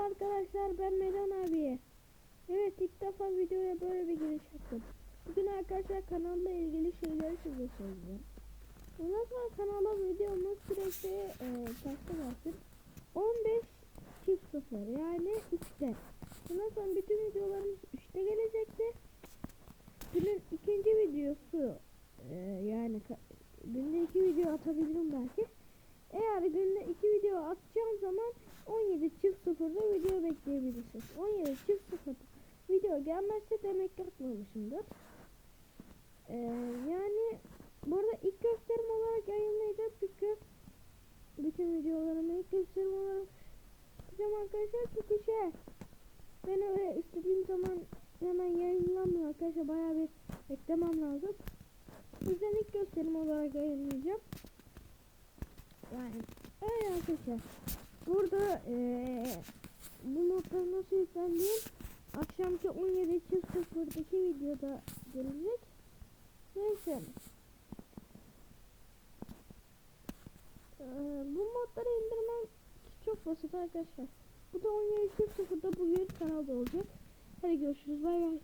Arkadaşlar ben Medan abi. Evet ilk defa videoya böyle bir giriş yaptım. Bugün arkadaşlar kanalla ilgili şeyleri size söyleyeceğim. Ondan sonra kanala videomuz sürekli e, başladı? 15 çift sıfır yani 3'te. Ondan sonra bütün videolarımız 3'te gelecekti. Günün ikinci videosu e, yani günde iki video atabilirim belki. Eğer günde iki video atacağım zaman 17 çift sıfırda video bekleyebilirsiniz. 17 çift sıfırda video gelmezse demek ki atmamışımdır. Ee, yani burada ilk gösterim olarak yayınlayacağım çünkü bütün videolarımı ilk gösterim olarak yapacağım arkadaşlar çünkü şey ben öyle istediğim zaman hemen yayınlamıyor arkadaşlar bayağı bir beklemem lazım. O yüzden ilk gösterim olarak yayınlayacağım. Yani öyle arkadaşlar. Burada eee bu modları nasıl yüklendiğim akşamki 17.00'daki videoda gelecek. Neyse. Eee, bu modları indirmem çok basit arkadaşlar. Bu da 17.00'da bugün kanalda olacak. Hadi görüşürüz. Bay bay.